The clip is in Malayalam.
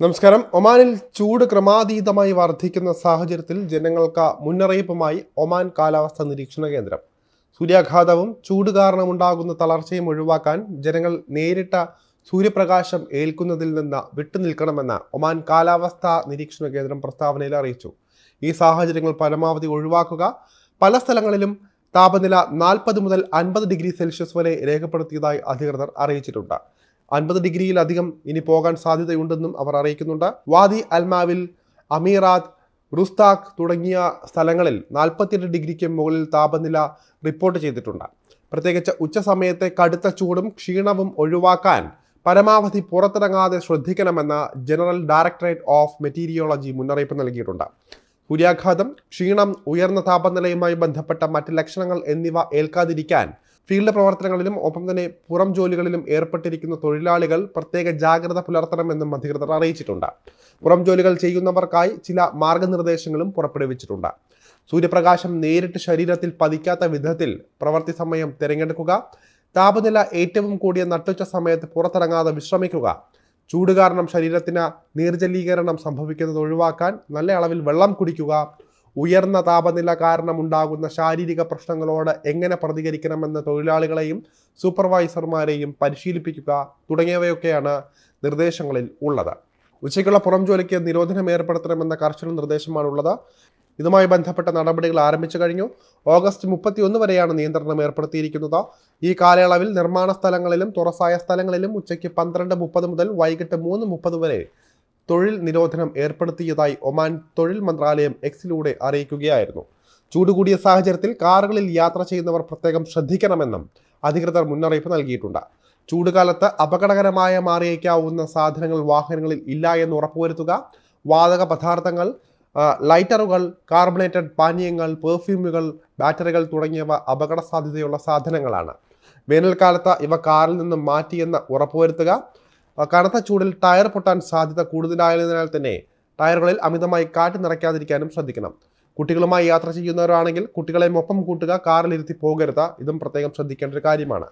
നമസ്കാരം. ഒമാനിൽ ചൂട് ക്രമാതീതമായി വർദ്ധിക്കുന്ന സാഹചര്യത്തിൽ ജനങ്ങൾക്ക് മുന്നറിയിപ്പുമായി ഒമാൻ കാലാവസ്ഥാ നിരീക്ഷണ കേന്ദ്രം. സൂര്യാഘാതവും ചൂട് കാരണമുണ്ടാകുന്ന തളർച്ചയും ഒഴിവാക്കാൻ ജനങ്ങൾ നേരിട്ട സൂര്യപ്രകാശം ഏൽക്കുന്നതിൽ നിന്ന് വിട്ടുനിൽക്കണമെന്ന് ഒമാൻ കാലാവസ്ഥാ നിരീക്ഷണ കേന്ദ്രം പ്രസ്താവനയിൽ അറിയിച്ചു. ഈ സാഹചര്യങ്ങൾ പരമാവധി ഒഴിവാക്കുക പല സ്ഥലങ്ങളിലും താപനില നാൽപ്പത് മുതൽ അൻപത് ഡിഗ്രി സെൽഷ്യസ് വരെ രേഖപ്പെടുത്തിയതായി അധികൃതർ അറിയിച്ചിട്ടുണ്ട്. അൻപത് ഡിഗ്രിയിലധികം ഇനി പോകാൻ സാധ്യതയുണ്ടെന്നും അവർ അറിയിക്കുന്നുണ്ട്. വാദി അൽമാവിൽ അമീറാത്ത് റുസ്താഖ് തുടങ്ങിയ സ്ഥലങ്ങളിൽ നാൽപ്പത്തിയെട്ട് ഡിഗ്രിക്ക് മുകളിൽ താപനില റിപ്പോർട്ട് ചെയ്തിട്ടുണ്ട്. പ്രത്യേകിച്ച് ഉച്ച സമയത്തെ കടുത്ത ചൂടും ക്ഷീണവും ഒഴിവാക്കാൻ പരമാവധി പുറത്തിറങ്ങാതെ ശ്രദ്ധിക്കണമെന്ന് ജനറൽ ഡയറക്ടറേറ്റ് ഓഫ് മെറ്റീരിയോളജി മുന്നറിയിപ്പ് നൽകിയിട്ടുണ്ട്. സൂര്യാഘാതം ക്ഷീണം ഉയർന്ന താപനിലയുമായി ബന്ധപ്പെട്ട മറ്റ് ലക്ഷണങ്ങൾ എന്നിവ ഏൽക്കാതിരിക്കാൻ ഫീൽഡ് പ്രവർത്തനങ്ങളിലും ഒപ്പം തന്നെ പുറം ജോലികളിലും ഏർപ്പെട്ടിരിക്കുന്ന തൊഴിലാളികൾ പ്രത്യേക ജാഗ്രത പുലർത്തണമെന്നും അധികൃതർ അറിയിച്ചിട്ടുണ്ട്. പുറം ജോലികൾ ചെയ്യുന്നവർക്കായി ചില മാർഗനിർദ്ദേശങ്ങളും പുറപ്പെടുവിച്ചിട്ടുണ്ട്. സൂര്യപ്രകാശം നേരിട്ട് ശരീരത്തിൽ പതിക്കാത്ത വിധത്തിൽ പ്രവൃത്തി സമയം തിരഞ്ഞെടുക്കുക താപനില ഏറ്റവും കൂടിയ നട്ടുച്ച സമയത്ത് പുറത്തിറങ്ങാതെ വിശ്രമിക്കുക ചൂട് കാരണം ശരീരത്തിന് നീർജലീകരണം സംഭവിക്കുന്നത് ഒഴിവാക്കാൻ നല്ല അളവിൽ വെള്ളം കുടിക്കുക ഉയർന്ന താപനില കാരണം ഉണ്ടാകുന്ന ശാരീരിക പ്രശ്നങ്ങളോട് എങ്ങനെ പ്രതികരിക്കണമെന്ന് തൊഴിലാളികളെയും സൂപ്പർവൈസർമാരെയും പരിശീലിപ്പിക്കുക തുടങ്ങിയവയൊക്കെയാണ് നിർദ്ദേശങ്ങളിൽ ഉള്ളത്. ഉച്ചയ്ക്കുള്ള പുറം ജോലിക്ക് നിരോധനം ഏർപ്പെടുത്തണമെന്ന കർശന നിർദ്ദേശമാണുള്ളത്. ഇതുമായി ബന്ധപ്പെട്ട നടപടികൾ ആരംഭിച്ചു കഴിഞ്ഞു. ഓഗസ്റ്റ് മുപ്പത്തിയൊന്ന് വരെയാണ് നിയന്ത്രണം ഏർപ്പെടുത്തിയിരിക്കുന്നത്. ഈ കാലയളവിൽ നിർമ്മാണ സ്ഥലങ്ങളിലും തുറസായ സ്ഥലങ്ങളിലും ഉച്ചയ്ക്ക് പന്ത്രണ്ട് മുപ്പത് മുതൽ വൈകിട്ട് മൂന്ന് മുപ്പത് വരെ തൊഴിൽ നിരോധനം ഏർപ്പെടുത്തിയതായി ഒമാൻ തൊഴിൽ മന്ത്രാലയം എക്സിലൂടെ അറിയിക്കുകയായിരുന്നു. ചൂട് കൂടിയ സാഹചര്യത്തിൽ കാറുകളിൽ യാത്ര ചെയ്യുന്നവർ പ്രത്യേകം ശ്രദ്ധിക്കണമെന്നും അധികൃതർ മുന്നറിയിപ്പ് നൽകിയിട്ടുണ്ട്. ചൂടുകാലത്ത് അപകടകരമായ മാറിയേക്കാവുന്ന സാധനങ്ങൾ വാഹനങ്ങളിൽ ഇല്ല എന്ന് ഉറപ്പുവരുത്തുക വാതക പദാർത്ഥങ്ങൾ ലൈറ്ററുകൾ കാർബണേറ്റഡ് പാനീയങ്ങൾ പെർഫ്യൂമുകൾ ബാറ്ററികൾ തുടങ്ങിയവ അപകട സാധ്യതയുള്ള സാധനങ്ങളാണ്. വേനൽക്കാലത്ത് ഇവ കാറിൽ നിന്നും മാറ്റിയെന്ന് ഉറപ്പുവരുത്തുക കനത്ത ചൂടിൽ ടയർ പൊട്ടാൻ സാധ്യത കൂടുതലായതിനാൽ തന്നെ ടയറുകളിൽ അമിതമായി കാറ്റ് നിറയ്ക്കാതിരിക്കാനും ശ്രദ്ധിക്കണം. കുട്ടികളുമായി യാത്ര ചെയ്യുന്നവരാണെങ്കിൽ കുട്ടികളെ ഒപ്പം കൂട്ടുക കാറിലിരുത്തി പോകരുത്. ഇതും പ്രത്യേകം ശ്രദ്ധിക്കേണ്ട ഒരു കാര്യമാണ്.